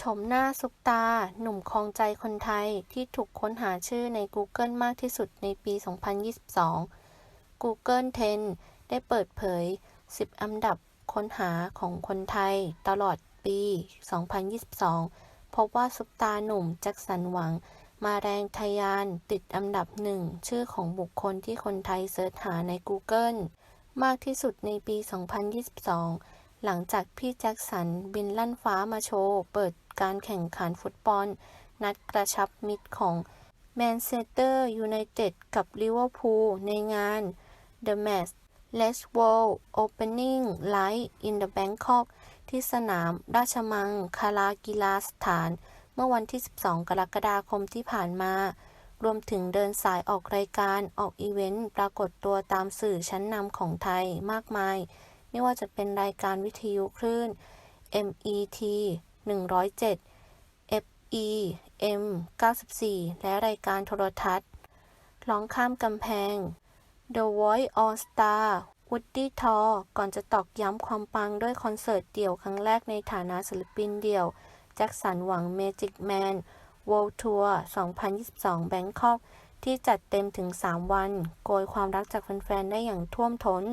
ชมหน้าซุปตา หนุ่มครองใจคนไทยที่ถูกค้นหาชื่อใน Google มากที่สุดในปี 2022 Google Trends ได้เปิดเผย 10 อันดับค้นหาของคนไทยตลอดปี 2022 พบว่าซุปตาหนุ่มแจ็คสันหวัง มาแรงทะยานติดอันดับหนึ่งชื่อของบุคคลที่คนไทยเสิร์ชหาใน Google มากที่สุดในปี 2022หลังจากพี่แจ็คสันบินลั่นฟ้ามาโชว์ เปิด การแข่งขันฟุตบอล นัดกระชับมิตรของแมนเชสเตอร์ยูไนเต็ดกับลิเวอร์พูลในงาน The Match Let's World Opening Night in the Bangkok ที่สนามราชมังคลากีฬาสถาน เมื่อวันที่ 12 กรกฎาคมที่ผ่านมา รวมถึงเดินสายออกรายการออกอีเวนต์ปรากฏตัวตามสื่อชั้นนำของไทยมากมาย ไม่ว่าจะเป็นรายการวิทยุคลื่น MET 107 FEM 94 และรายการโทรทัศน์ ร้องข้ามกำแพง The Voice All Star Woody t o ก่อนจะตอกย้ำความปังด้วยคอนเสิร์ตเดี่ยวครั้งแรกในฐานะศิลปินเดี่ยว แจ็คสันหวัง Magic Man World Tour 2022 Bangkok ที่จัดเต็มถึง 3 วัน โกยความรักจากแฟนๆ ได้อย่างท่วมท้น